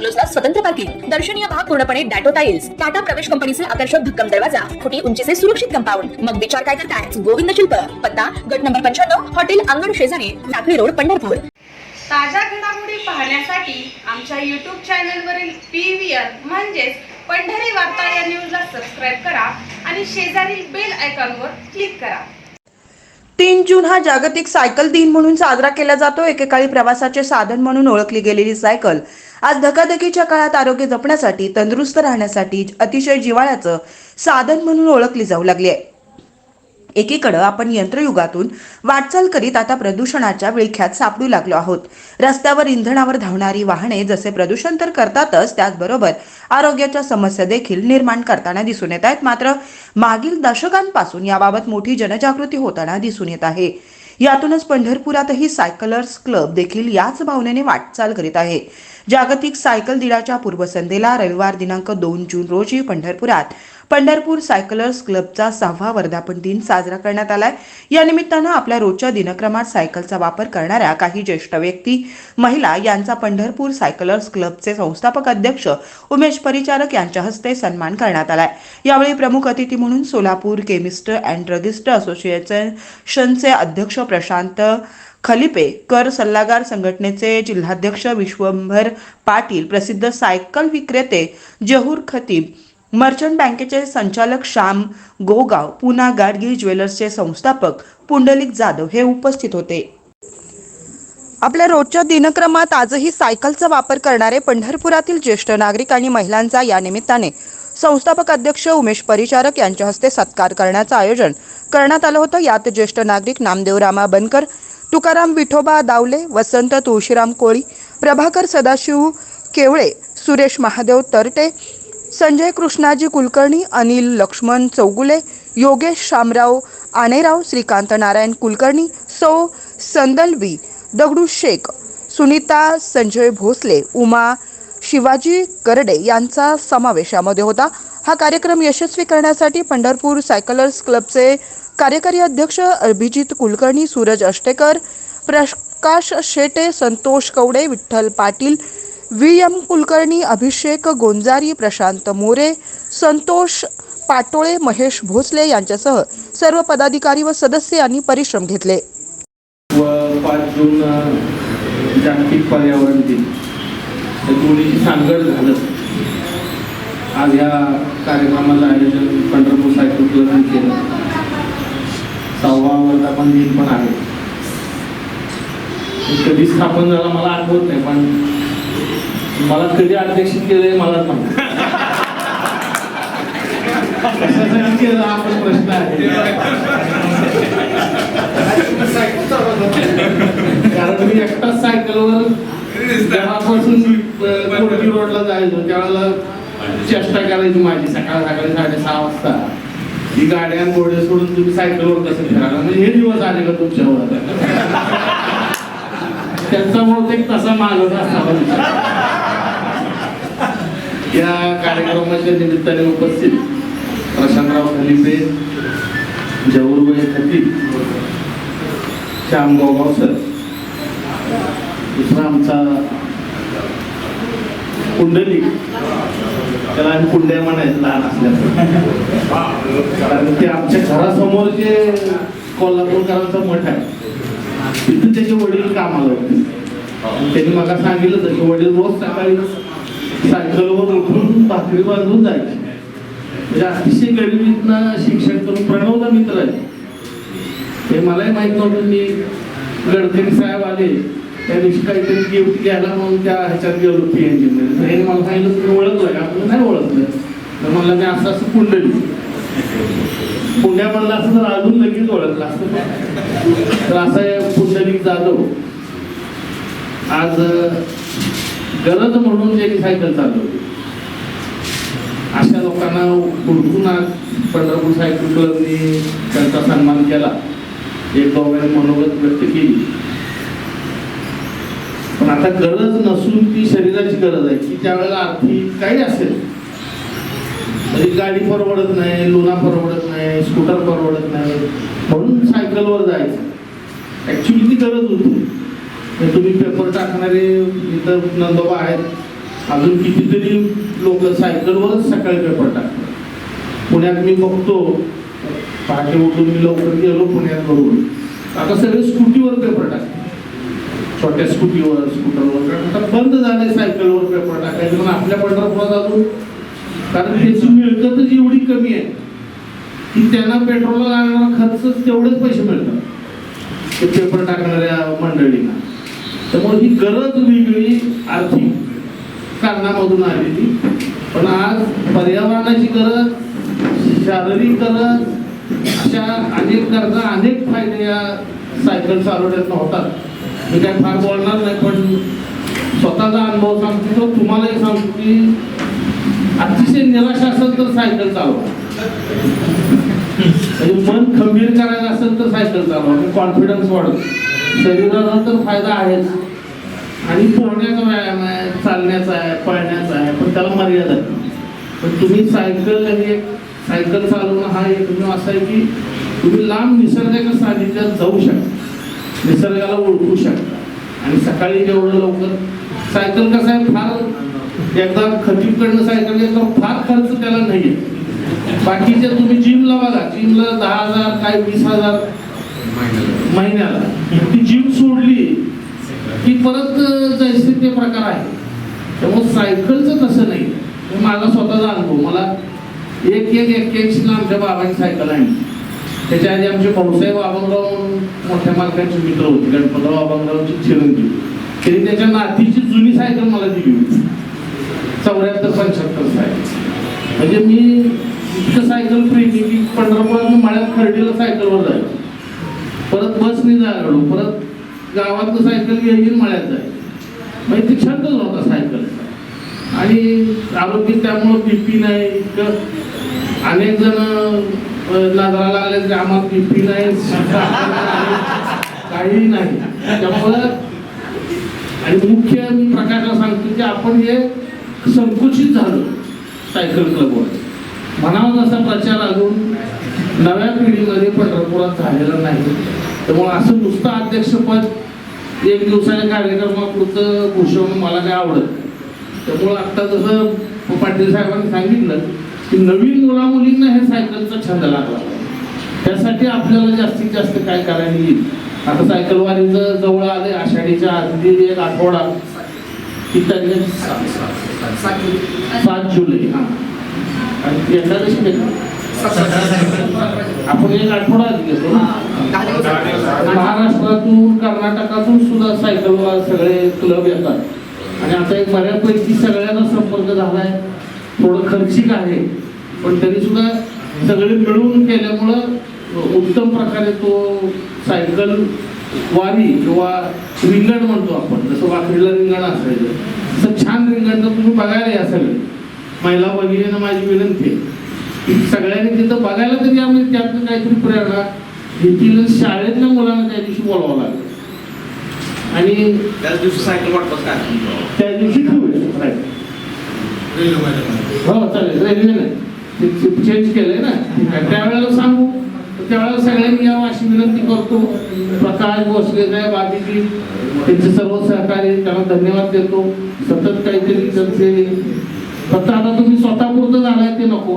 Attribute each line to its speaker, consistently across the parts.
Speaker 1: बंगलोजला स्वतंत्र पार्किंग दर्शनीय भाग पूर्णपणे डॅटो टाइल्स टाटा प्रवेश कंपनीचे आकर्षक भक्कम दरवाजा फुटी उंचीचे सुरक्षित कंपाऊंड. मग विचार काय करताय? गोविंद शिल्प. पत्ता गट नंबर पंच्याण्णव हॉटेल अंगण शेजारी लाकडी रोड पंढरपूर.
Speaker 2: ताज्या घडामोडी पाहण्यासाठी आमच्या यूट्यूब चॅनलवरील पी व्ही आर म्हणजेच पंढरी वार्ता या न्यूजला सबस्क्राईब करा आणि शेजारील बेल आयकॉनवर क्लिक करा.
Speaker 3: तीन जून हा जागतिक सायकल दिन म्हणून साजरा केला जातो. एकेकाळी प्रवासाचे साधन म्हणून ओळखली गेलेली सायकल. आज धकाधकीच्या काळात आरोग्य जपण्यासाठी तंदुरुस्त राहण्यासाठी अतिशय जिव्हाळ्याचं साधन म्हणून ओळखली जाऊ लागली आहे. एकीकडं आपण यंत्रयुगातून वाटचाल करीत आता प्रदूषणाच्या विळख्यात सापडू लागलो आहोत. रस्त्यावर इंधनावर धावणारी वाहने जसे प्रदूषण तर करतातच त्याचबरोबर आरोग्याच्या समस्या देखील निर्माण करताना दिसून येत आहेत. मात्र मागील दशकांपासून याबाबत मोठी जनजागृती होताना दिसून येत आहे. यातूनच पंढरपुरातही सायकलर्स क्लब देखील याच भावनेने वाटचाल करीत आहे. जागतिक सायकल दिनाच्या पूर्वसंध्येला रविवार दिनांक दोन जून रोजी पंढरपुरात पंढरपूर सायकलर्स क्लबचा सहावा वर्धापन दिन साजरा करण्यात आलाय. या निमित्तानं आपल्या रोजच्या दिनक्रमात सायकलचा वापर करणाऱ्या काही ज्येष्ठ व्यक्ती महिला यांचा पंढरपूर सायकलर्स क्लबचे संस्थापक अध्यक्ष उमेश परिचारक यांच्या हस्ते सन्मान करण्यात आलाय. यावेळी प्रमुख अतिथी म्हणून सोलापूर केमिस्ट अँड ड्रगिस्ट असोसिएशनचे अध्यक्ष प्रशांत खलिपे कर सल्लागार संघटनेचे जिल्हाध्यक्ष विश्वंभर पाटील प्रसिद्ध सायकल विक्रेते जहूर खतीब मर्चंट बँकेचे संचालक श्याम गोगाव पुना गाडगिल ज्वेलर्सचे संस्थापक पुंडलिक जाधव हे उपस्थित होते. आपल्या रोजच्या दिनक्रमात आजही सायकलचा वापर करणारे पंढरपुरातील ज्येष्ठ नागरिक आणि महिलांचा या निमित्ताने संस्थापक अध्यक्ष उमेश परिचारक यांच्या हस्ते सत्कार करण्याचं आयोजन करण्यात आलं होतं. यात ज्येष्ठ नागरिक नामदेव रामा बनकर तुकाराम विठोबा दावले वसंत तुळशीराम कोळी प्रभाकर सदाशिव केवळे सुरेश महादेव तरटे संजय कृष्णाजी कुलकर्णी अनिल लक्ष्मण चौगुले योगेश शामराव आनेराव श्रीकांत नारायण कुलकर्णी सौ संदलवी दगडू शेख सुनीता संजय भोसले उमा शिवाजी करडे यांचा समावेश यामध्ये होता. हा कार्यक्रम यशस्वी करण्यासाठी पंढरपूर सायकलर्स क्लबचे कार्यकारी अध्यक्ष अभिजित कुलकर्णी सूरज अष्टेकर प्रकाश शेटे संतोष कवडे विठ्ठल पाटील व्ही. एम. कुलकर्णी अभिषेक गोंजारी प्रशांत मोरे संतोष पाटोळे महेश भोसले यांच्यासह सर्व पदाधिकारी व सदस्य यांनी परिश्रम घेतले.
Speaker 4: व पाच जून जागतिक पर्यावरण दिन. हे दोन्हीची सांगड झालं आज या कार्यक्रमाचं आयोजन पंढरपूर सायकल क्लबने केलं. सहावा वर्धापन दिन पण आहे. कधी स्थापन झाला मला आठवत नाही पण मला कधी अध्यक्षित केलंय मला माहिती कशासाठी प्रश्न आहे? कारण मी एकटाच सायकलवर घरापासून कोरडी रोडला जायचो. त्यावेळेला चेष्टा करायची माझी. सकाळ सकाळी साडेसहा वाजता. ही गाड्या आणि घोडे सोडून तुम्ही सायकलवर कसं फिरायला म्हणजे हे दिवस आले का तुमच्यावर? त्यांचा बहुतेक तसा मागत असावा विचार. या कार्यक्रमाच्या निमित्ताने उपस्थित प्रशांतराव खलिपे जवळबाई खतीब श्याम गोगाव सर दुसरा आमचा कुंडली. त्याला आम्ही कुंड्या म्हणायचं लहान असल्याचं कारण ते आमच्या घरासमोर जे कोल्हापूरकरांचा मठ आहे तिथं त्याचे वडील कामाला होते. त्यांनी मला सांगितलं तसे वडील रोज सकाळी सायकलवर उठून भाकरी बांधून जायचे. म्हणजे अतिशय गरिबीतनं शिक्षण करून प्रणवला मित्र आहे हे मलाही माहीत नव्हतं मी गडकरी साहेब आले. त्या दिवशी काहीतरी गिफ्ट घ्यायला म्हणून त्या ह्याच्यात गेलो पी एनमध्ये हे मला सांगितलं तुम्ही ओळखलं का? आपण नाही ओळखलं. तर म्हणलं मी असं असं कुंडली. पुण्या म्हणलं असं तर अजून लगेच ओळखलं असतं. तर असं पुंडलिक जाधव. आज गरज म्हणून त्यांनी सायकल चालवली अशा लोकांना हुडकून आज पंढरपूर सायकल क्लबने त्यांचा सन्मान केला. एक दोघांनी मनोगत व्यक्त केली. पण आता गरज नसून ती शरीराची गरज आहे. की त्यावेळेला आर्थिक काही असेल म्हणजे गाडी परवडत नाही लोना परवडत नाही स्कूटर परवडत नाही. म्हणून सायकलवर जायचं. ऍक्च्युली ती गरज होती. तुम्ही पेपर टाकणारे इथं नंदोबा आहेत. अजून कितीतरी लोक सायकलवरच सकाळी पेपर टाकतात. पुण्यात मी बघतो. पहाटे उठून मी लवकर गेलो पुण्यात बरोबर आता सगळे स्कूटीवर पेपर टाकतात. छोट्या स्कूटीवर स्कूटरवर. आता बंद झाले सायकलवर पेपर टाकायचे. पण आपल्या पंढरपुरात अजून कारण त्याची मिळकतच एवढी कमी आहे की त्यांना पेट्रोलला लागणारा खर्चच तेवढेच पैसे मिळतात. ते पेपर टाकणाऱ्या मंडळींना. त्यामुळे ही गरज वेगळी आर्थिक कारणामधून आलेली. पण आज पर्यावरणाची गरज शारीरिक गरज अशा अनेक गरजा अनेक फायदे या सायकल चालवण्यात होतात. मी काय फार बोलणार नाही पण स्वतःचा अनुभव सांगतो तो तुम्हालाही सांगतो की अतिशय निराश असेल तर सायकल चालवा. म्हणजे मन खंबीर करायचं असेल तर सायकल चालवा कॉन्फिडन्स वाढतो शरीराला तर फायदा आहेच. आणि पोहण्याचा व्यायाम आहे चालण्याचा आहे पळण्याचा आहे पण त्याला मर्यादा आहे. पण तुम्ही सायकल हे सायकल चालवणं हा एकमेव असा आहे की तुम्ही लांब निसर्गाच्या सानिध्यात जाऊ शकता. निसर्गाला ओळखू शकता. आणि सकाळी जेवढं लवकर सायकल कसं आहे? फार एकदा खतीकडनं सायकल घेतलं फार खर्च त्याला नाही आहे बाकीच्या तुम्ही जिमला बघा. जिमला दहा हजार काय वीस हजार. महिन्याला. ती जिम सोडली. की परत जैसे ते प्रकार आहे. त्यामुळे सायकलचं तसं नाही. माझा स्वतःचा अनुभव. मला एक एक एक्क्याऐंशीला आमच्या बाबांची सायकल आहे. त्याच्या आधी आमचे भाऊसाहेब अभंगराव मोठ्या मालकांचे मित्र होते. गणपतराव बाबनरावचे चिरंजीव. त्यांनी त्याच्या नातीची जुनी सायकल मला दिली होती. चौऱ्याहत्तर पंच्याहत्तर सायकल. म्हणजे मी इतकं सायकल प्रेमी की पंढरपुरात मळ्यात खर्डीला सायकलवर जायचो. परत बसने जायला लागलो परत गावातलं सायकल येईल मळ्यात जायचं म्हणजे ती छंदच होता सायकलचा आणि आरोग्य त्यामुळं बीपी नाही. इतकं अनेक जण नजरा लागले की आम्हाला बीपी नाही. काही नाही. त्यामुळं आणि मुख्य मी प्रकाशला सांगतो की आपण हे संकुचित झालो सायकल क्लबवर. म्हणावा तसा प्रचार अजून नव्या पिढीमध्ये पंढरपुरात झालेला नाही. त्यामुळे असं नुसतं अध्यक्षपद एक दिवसाच्या कार्यक्रमापुरतं भूषवणं मला काय आवडत त्यामुळं आत्ता जसं पाटील साहेबांनी सांगितलं की नवीन मुला मुलींना हे सायकलचा छंद लागला त्यासाठी आपल्याला जास्तीत जास्त काय करायला येईल? आता सायकलवारीचं जवळ आले आषाढीच्या आधी एक आठवडा. की त्यांनी सात जुलै. हा. आणि एकादशी कधी? आपण एक आठवडा घेतो महाराष्ट्रातून कर्नाटकातून सुद्धा सायकलवर सगळे क्लब येतात. आणि आता एक बऱ्यापैकी सगळ्यांना संपर्क झालाय. थोडं खर्चिक आहे पण तरी सुद्धा सगळे मिळून केल्यामुळं उत्तम प्रकारे तो सायकल वारी किंवा रिंगण म्हणतो आपण जसं वाखरीला रिंगण असायचं. तसं छान रिंगण तर तुम्ही बघायला या सगळे. महिला भगिनीनं माझी विनंती आहे. सगळ्यांनी तिथं बघायला तरी आम्ही त्यातनं काहीतरी प्रेरणा घेतील शाळेतल्या मुलांना त्या दिवशी बोलावं लागेल. आणि
Speaker 5: त्याच दिवशी सायकल वाटपास काय
Speaker 4: त्या दिवशी ठेवूया. हो चालेल. रेल्वेने चेंज केलंय ना. त्यावेळेला सांगू. त्यावेळेला सगळ्यांनी यावं अशी विनंती करतो. प्रकाश भोसले साहेब आदिती त्यांचे सर्व सहकारी त्यांना धन्यवाद देतो. सतत काहीतरी त्यांचे फक्त आता तुम्ही स्वतःपुरतं झालाय ते नको.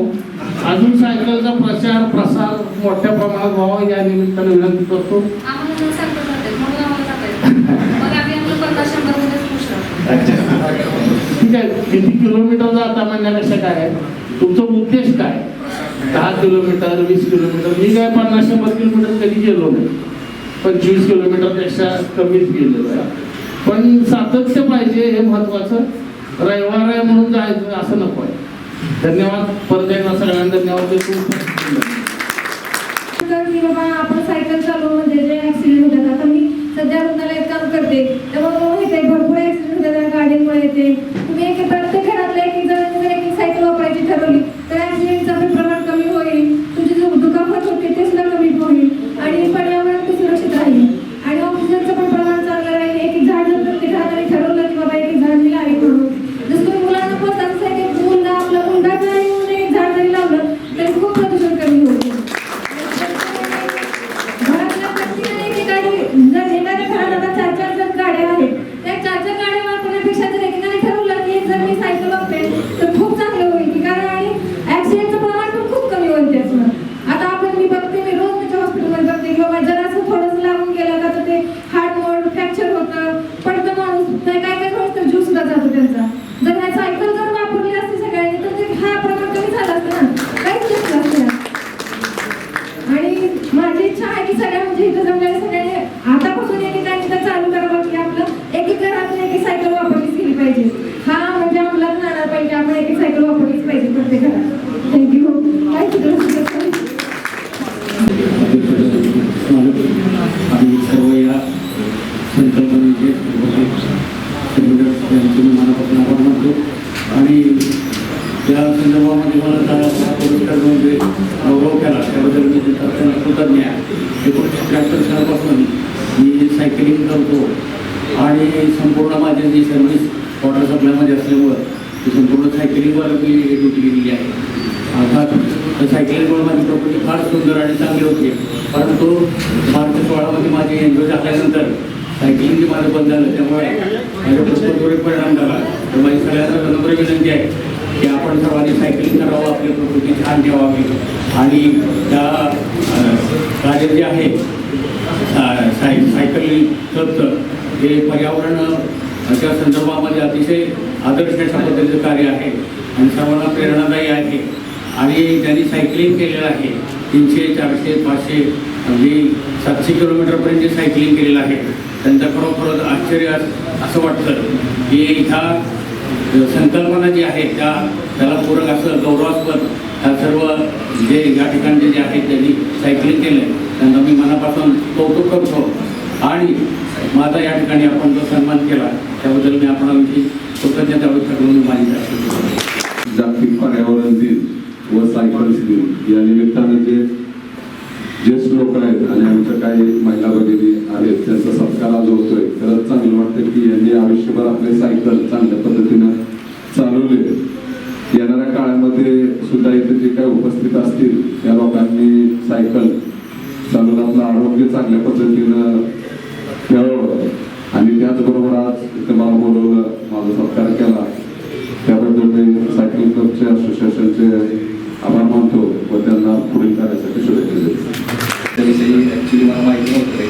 Speaker 4: अजून सायकलचा प्रचार प्रसार मोठ्या प्रमाणात व्हावा या निमित्ताने विनंती करतो. ठीक आहे. किती किलोमीटर जाता म्हणण्यापेक्षा काय आहे? तुमचा उद्देश काय? दहा किलोमीटर वीस किलोमीटर. मी काय पन्नास शंभर किलोमीटर कधी गेलो नाही. पंचवीस किलोमीटरपेक्षा कमीच गेलेलो आहे. पण सातत्य पाहिजे हे महत्वाचं. रविवार आहे म्हणून जायचं असं नको आहे. धन्यवाद परत एकदा सगळ्यांना धन्यवाद देतो.
Speaker 6: की बाबा आपण सायकल चालवून म्हणजे जे ऍक्सिडेंट होतात आता मी सध्या रुग्णालयात काम करते. तेव्हा मला माहिती आहे भरपूर ऍक्सिडेंट होतात गाडीमुळे येते. तुम्ही एक प्रत्येक घरातल्या एक एक एक एक सायकल वापरायची ठरवली आपण एक एक पाहिजे घरात थँक्यू काय सुद्धा
Speaker 5: आम्ही सर्व या संकल्पनेचे त्यांचे मनापासून आभार मानतो आणि त्या संदर्भामध्ये मला त्या पुरस्कारामध्ये गौरव केला त्याबद्दल मी त्यांचा अत्यंत कृतज्ञ आहे एकोणीसशे त्र्याहत्तर सालापासून मी सायकलिंग करतो आणि संपूर्ण माझी जी सर्व्हिस वॉटर सप्लायमध्ये असल्यामुळं ती संपूर्ण सायकलिंगवर मी ड्युटी केलेली आहे अर्थात सायकलिंगमुळे माझी प्रकृती फार सुंदर आणि चांगली होती परंतु मार्च सोळामध्ये माझी एन्जॉय झाल्यानंतर सायकलिंग जे माझं बंद झालं त्यामुळे माझ्या प्रकृतीवर परिणाम झाला. तर माझी सगळ्यांना नम्र विनंती आहे की आपण सर्वांनी सायकलिंग करावं आपली प्रकृती छान ठेवावी. आणि त्या कार्य जे आहे सा- साय सायकलिंग क्लबचं हे पर्यावरण त्या संदर्भामध्ये अतिशय आदर्श अशा पद्धतीचं कार्य आहे. आणि सर्वांना प्रेरणादायी आहे. आणि त्यांनी सायकलिंग केलेलं आहे. तीनशे चारशे पाचशे अगदी सातशे किलोमीटरपर्यंत सायकलिंग केलेलं आहे. त्यांचं खरोखरच आश्चर्य असं वाटतं की ह्या संकल्पना जी आहे त्या त्याला पूरक असं गौरवास्पद ह्या सर्व जे या ठिकाणचे जे आहेत त्यांनी सायकलिंग केलं त्यांना मी मनापासून कौतुक करतो. आणि माझा या ठिकाणी आपण जो सन्मान केला त्याबद्दल मी आपणाविषयी कृतज्ञता व्यक्त करून माझी
Speaker 7: जागतिक पर्यावरण दिन व सायकल दिन या निमित्तानं जे ज्येष्ठ लोक आहेत आणि आमच्या काही महिला भगिनी आहेत त्यांचा सत्कार आज होतोय. खरंच चांगलं वाटतं की यांनी आयुष्यभर आपले सायकल चांगल्या पद्धतीनं चालवले. येणाऱ्या काळामध्ये सुद्धा इथे जे काही उपस्थित असतील त्या लोकांनी सायकल चालवून आपलं आरोग्य चांगल्या पद्धतीनं ठेवावं आणि त्याचबरोबर आज इथं मला बोलवलं माझा सत्कार केला. त्याबद्दल मी सायकल क्लबचे असोसिएशनचे आभार मानतो व त्यांना पुढील कार्यासाठी शुभेच्छा देतो
Speaker 8: त्याविषयी ॲक्च्युली मला माहिती नव्हतं रे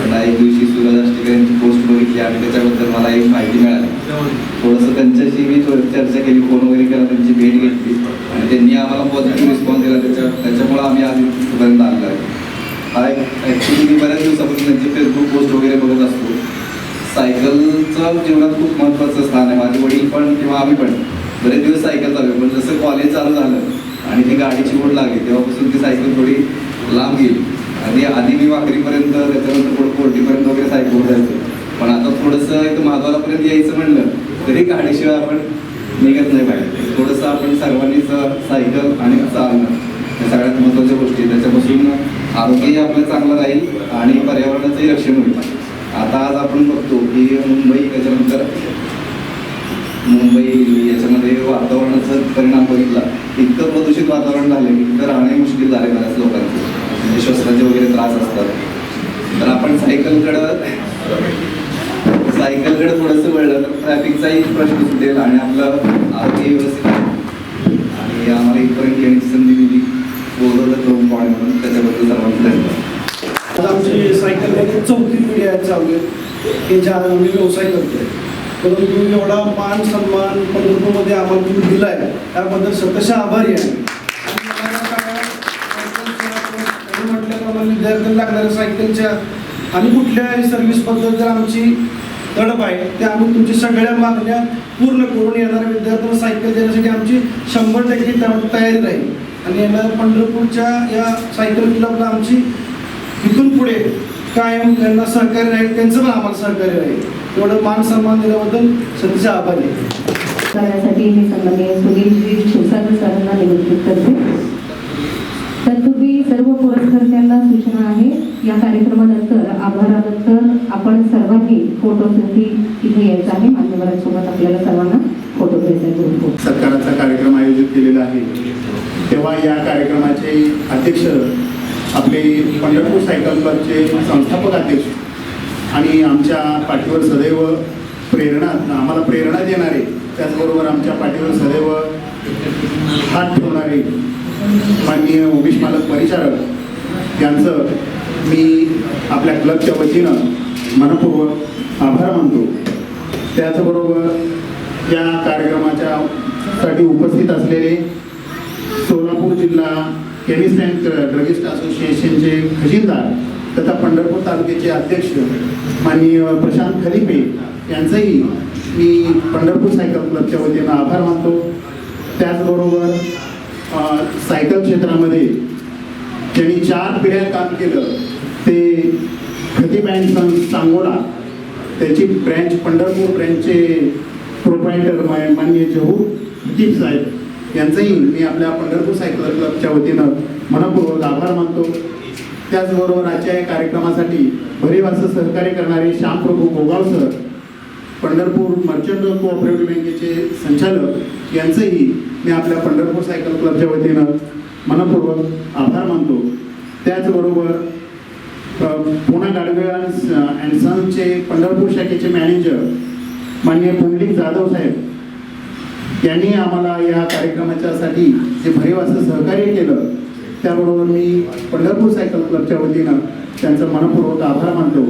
Speaker 8: मला एक दिवशी सूरज आष्टेकर यांची पोस्ट बघितली आणि त्याच्याबद्दल मला एक माहिती मिळाली थोडंसं त्यांच्याशी मी थोडी चर्चा केली फोन वगैरे केला त्यांची भेट घेतली. आणि त्यांनी आम्हाला पॉझिटिव्ह रिस्पॉन्स दिला त्याच्या त्याच्यामुळे आम्ही आज इथपर्यंत आलेलो आहे. हा ॲक्च्युली मी बऱ्याच दिवसापासून त्यांची फेसबुक पोस्ट वगैरे बघत असतो. सायकलचं जीवनात खूप महत्त्वाचं स्थान आहे माझे वडील पण किंवा आम्ही पण बरेच दिवस सायकल चालू पण जसं कॉलेज चालू झालं आणि ती गाडीची ओढ लागली तेव्हापासून ती सायकल थोडी लांब गेली. आणि आधी मी वाकरीपर्यंत त्याच्यानंतर थोडं कोर्टीपर्यंत वगैरे सायकल जायचं पण आता थोडंसं इथं महाद्वारापर्यंत यायचं म्हणलं तरी गाडीशिवाय आपण निघत नाही पाहिजे थोडंसं आपण सर्वांनीच सायकल आणि चालणं या सगळ्यात महत्त्वाच्या गोष्टी आहेत. त्याच्यापासून आरोग्यही आपलं चांगलं राहील आणि पर्यावरणाचंही रक्षण होईल. आता आज आपण बघतो की मुंबई त्याच्यानंतर मुंबई याच्यामध्ये वातावरणाचा परिणाम बघितला. इतकं प्रदूषित वातावरण झालं की इथं राहणे मुश्किल झाले बऱ्याच लोकांचे. म्हणजे श्वसनाचे वगैरे त्रास असतात. तर आपण सायकलकडं सायकलकडे थोडंसं वळलं तर ट्रॅफिकचाही प्रश्न सुटेल आणि आपलं आरोग्य व्यवस्थित आणि आम्हाला इथपर्यंत येण्याची संधी दिली. बोलवलं दोन पॉईंट म्हणून. त्याच्याबद्दल सर्वांचं धन्यवाद.
Speaker 9: आमची सायकलमध्ये चौथी पिढी आहे चालू आहे की ज्या आम्ही व्यवसाय करतोय. परंतु एवढा मान सन्मान पंढरपूरमध्ये आम्हाला तुम्ही दिलाय. त्याबद्दल सतशा आभारी आहे. म्हटल्याप्रमाणे विद्यार्थ्यांना लागणाऱ्या सायकलच्या आणि कुठल्याही सर्व्हिसबद्दल जर आमची तडप आहे. ते आम्ही तुमची सगळ्या मागण्या पूर्ण करून येणाऱ्या विद्यार्थ्यांना सायकल देण्यासाठी आमची शंभर टक्के तयारी राहील आणि येणाऱ्या पंढरपूरच्या या सायकल क्लबला आमची इथून पुढे कायम त्यांना सहकार्य राहील त्यांचं पण आम्हाला सहकार्य राहील. एवढं मान सन्मान दिल्याबद्दल सतीचे आभारी आहे.
Speaker 6: करण्यासाठी मी सन्माननीय सुनीलजी क्षीरसागर सरांना निमंत्रित करते. तर तुम्ही सर्व पुरस्कर्त्यांना सूचना आहे. या कार्यक्रमानंतर आभारानंतर आपण सर्वांनी फोटोसाठी इथे यायचं आहे. मान्यवरांसोबत आपल्याला सर्वांना फोटो घ्यायचा आहे.
Speaker 10: कार्यक्रम आयोजित केलेला आहे. तेव्हा या कार्यक्रमाचे अध्यक्ष आपले पंढरपूर सायकल क्लबचे संस्थापक अध्यक्ष आणि आमच्या पाठीवर सदैव प्रेरणा आम्हाला प्रेरणा देणारे त्याचबरोबर आमच्या पाठीवर सदैव हात ठेवणारे माननीय उमेश मालक परिचारक यांचं मी आपल्या क्लबच्या वतीनं मनपूर्वक आभार मानतो. त्याचबरोबर या कार्यक्रमाच्या साठी उपस्थित असलेले सोलापूर जिल्हा केमिस्ट अँड ड्रगिस्ट असोसिएशनचे खजिनदार तथा पंढरपूर तालुक्याचे अध्यक्ष माननीय प्रशांत खलिपे यांचंही मी पंढरपूर सायकल क्लबच्या वतीनं आभार मानतो. त्याचबरोबर सायकल क्षेत्रामध्ये त्यांनी चार पिढ्या काम केलं ते खती बँक सांगोला त्याची ब्रँच पंढरपूर ब्रँचचे प्रोप्रायटर मान्य जहू हकीम साहेब यांचंही मी आपल्या पंढरपूर सायकल क्लबच्या वतीनं मनपूर्वक आभार मानतो. त्याचबरोबर आजच्या या कार्यक्रमासाठी भरीव असं सहकार्य करणारे Shyamprabhu Gogav sir Pandharpur merchant cooperative बँकेचे संचालक यांचंही मी आपल्या पंढरपूर सायकल क्लबच्या वतीनं मनपूर्वक आभार मानतो. त्याचबरोबर पुणा गाडवे अँड सन्सचे पंढरपूर शाखेचे मॅनेजर माननीय पुंडलिक जाधव साहेब यांनी आम्हाला या कार्यक्रमाच्यासाठी जे भरीव असं सहकार्य केलं त्याबरोबर मी पंढरपूर सायकल क्लबच्या वतीनं त्यांचं मनपूर्वक आभार मानतो.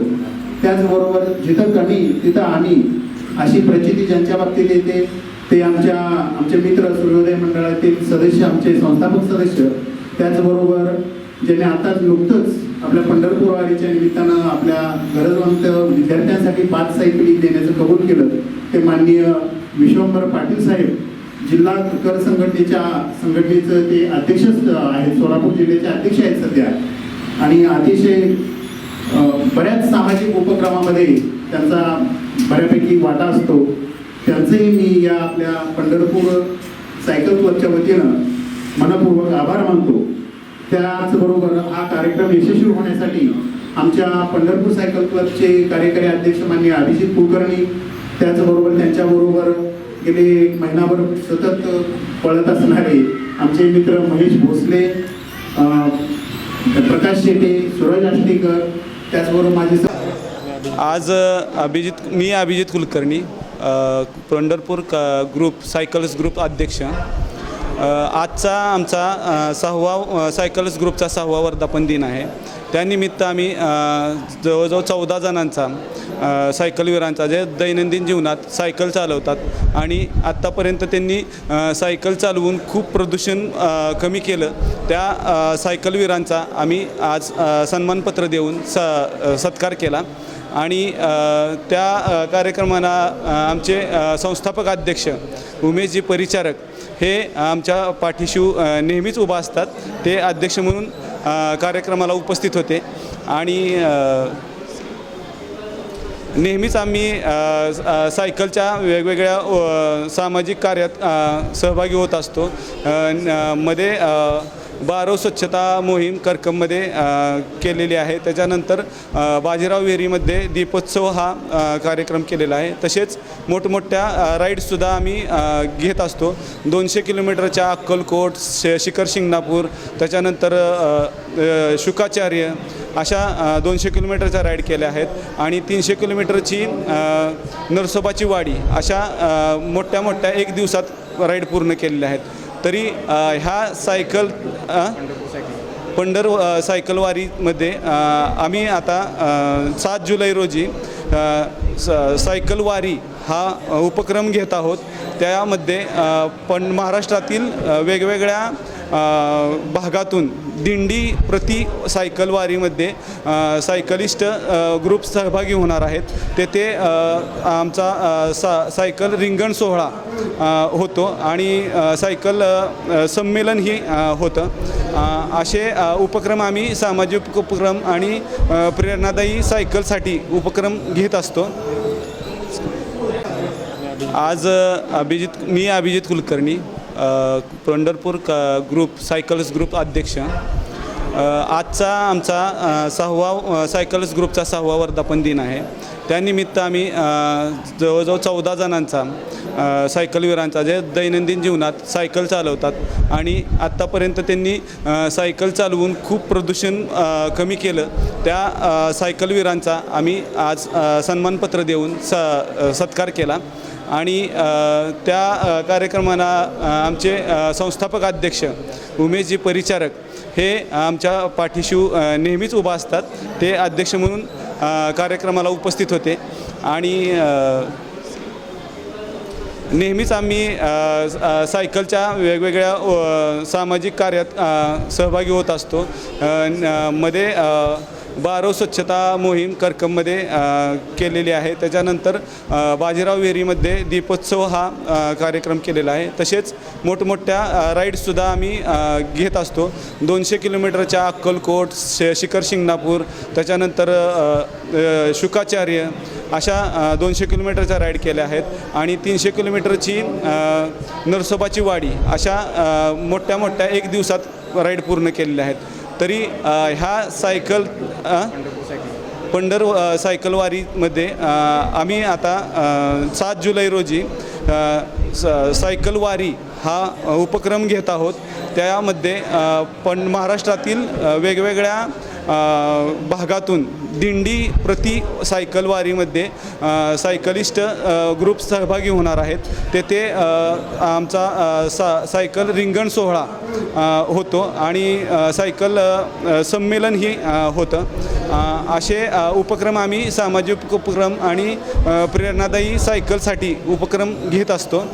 Speaker 10: त्याचबरोबर जिथं कमी तिथं आम्ही अशी प्रचिती ज्यांच्या बाबतीत येते ते आमच्या आमचे मित्र सूर्योदय मंडळातील सदस्य आमचे संस्थापक सदस्य त्याचबरोबर ज्याने आता नुकतंच आपल्या पंढरपूर वारीच्या निमित्तानं आपल्या गरजवंत विद्यार्थ्यांसाठी पाच सायकली देण्याचं कबूल केलं ते माननीय विश्वंभर पाटील साहेब जिल्हा कर संघटनेच्या संघटनेचं ते अध्यक्ष आहेत सोलापूर जिल्ह्याचे अध्यक्ष आहेत सध्या. आणि अतिशय बऱ्याच सामाजिक उपक्रमामध्ये त्यांचा बऱ्यापैकी वाटा असतो. त्यांचंही मी या आपल्या पंढरपूर सायकल क्लबच्या वतीनं मनपूर्वक आभार मानतो. त्याचबरोबर हा कार्यक्रम यशस्वी होण्यासाठी आमच्या पंढरपूर सायकल क्लबचे कार्यकारी अध्यक्ष माननीय अभिजित कुलकर्णी त्याचबरोबर त्यांच्याबरोबर गेले एक महिनाभर सतत पळत असणारे आमचे मित्र महेश भोसले प्रकाश शेटे सूरज आष्टीकर त्याचबरोबर माझे
Speaker 11: आज अभिजित मी अभिजित कुलकर्णी. पंढरपूर क ग्रुप सायकल्स ग्रुप अध्यक्ष. आजचा आमचा सहावा सायकल्स ग्रुपचा सहावा वर्धापन दिन आहे. त्यानिमित्त आम्ही जवळजवळ चौदा जणांचा सायकलवीरांचा जे दैनंदिन जीवनात सायकल चालवतात आणि आत्तापर्यंत त्यांनी सायकल चालवून खूप प्रदूषण कमी केलं. त्या सायकलवीरांचा आम्ही आज सन्मानपत्र देऊन स सत्कार केला. आणि त्या कार्यक्रमाला आमचे संस्थापक अध्यक्ष उमेशजी परिचारक हे आमच्या पाठीशी नेहमीच उभा असतात. ते अध्यक्ष म्हणून कार्यक्रमाला उपस्थित होते. आणि नेहमीच आम्ही सायकलच्या वेगवेगळ्या सामाजिक कार्यात सहभागी होत असतो. मध्ये बारव स्वच्छता मोहीम करकममध्ये केलेली आहे. त्याच्यानंतर बाजीराव विहिरीमध्ये दीपोत्सव हा कार्यक्रम केलेला आहे. तसेच मोठमोठ्या राईड्ससुद्धा आम्ही घेत असतो. दोनशे किलोमीटरच्या अक्कलकोट शे शिखर शिंगणापूर त्याच्यानंतर शुकाचार्य अशा दोनशे किलोमीटरच्या राईड केल्या आहेत. आणि तीनशे किलोमीटरची नरसोबाची वाडी अशा मोठ्या मोठ्या एक दिवसात राईड पूर्ण केलेल्या आहेत. तरी ह्या सायकल पंढर सायकलवारीमध्ये आम्ही आता सात जुलै रोजी सायकलवारी स- हा उपक्रम घेत आहोत. त्यामध्ये पण महाराष्ट्रातील वेगवेगळ्या भागातून दिंडी प्रति सायकलवारीमध्ये सायकलिस्ट ग्रुप सहभागी होणार आहेत. तेथे आमचा सा सायकल रिंगण सोहळा होतो आणि सायकल संमेलनही होतं. असे उपक्रम आम्ही सामाजिक उपक्रम आणि प्रेरणादायी सायकलसाठी उपक्रम घेत असतो. आज अभिजित मी अभिजित कुलकर्णी. पंढरपूर क ग्रुप सायकल्स ग्रुप अध्यक्ष. आजचा आमचा सहावा सायकल्स ग्रुपचा सहावा वर्धापन दिन आहे. त्यानिमित्त आम्ही जवळजवळ चौदा जणांचा सायकलवीरांचा जे दैनंदिन जीवनात सायकल चालवतात आणि आत्तापर्यंत त्यांनी सायकल चालवून खूप प्रदूषण कमी केलं. त्या सायकलवीरांचा आम्ही आज सन्मानपत्र देऊन स सत्कार केला. आणि त्या कार्यक्रमाला आमचे संस्थापक अध्यक्ष उमेशजी परिचारक हे आमच्या पाठीशिव नेहमीच उभा असतात. ते अध्यक्ष म्हणून कार्यक्रमाला उपस्थित होते. आणि नेहमीच आम्ही सायकलच्या वेगवेगळ्या सामाजिक कार्यात सहभागी होत असतो. मध्ये बारो स्वच्छता मोहीम करकममध्ये केलेली आहे. त्याच्यानंतर बाजीराव विहिरीमध्ये दीपोत्सव हा कार्यक्रम केलेला आहे. तसेच मोठमोठ्या राईड्ससुद्धा आम्ही घेत असतो. दोनशे किलोमीटरच्या अक्कलकोट श शिखर शिंगणापूर त्याच्यानंतर शुकाचार्य अशा दोनशे किलोमीटरच्या राईड केल्या आहेत. आणि तीनशे किलोमीटरची नरसोबाची वाडी अशा मोठ्या मोठ्या एक दिवसात राईड पूर्ण केलेल्या आहेत. तरी ह्या सायकल पंढर सायकलवारीमध्ये आम्ही आता सात जुलै रोजी सायकलवारी स हा उपक्रम घेत आहोत. त्यामध्ये पण महाराष्ट्रातील वेगवेगळ्या भागातून दिंडी प्रति सायकलवारीमध्ये सायकलिस्ट ग्रुप सहभागी होणार आहेत. तेथे आमचा सा सायकल रिंगण सोहळा होतो आणि सायकल संमेलनही होतं. असे उपक्रम आम्ही सामाजिक उपक्रम आणि प्रेरणादायी सायकलसाठी उपक्रम घेत असतो.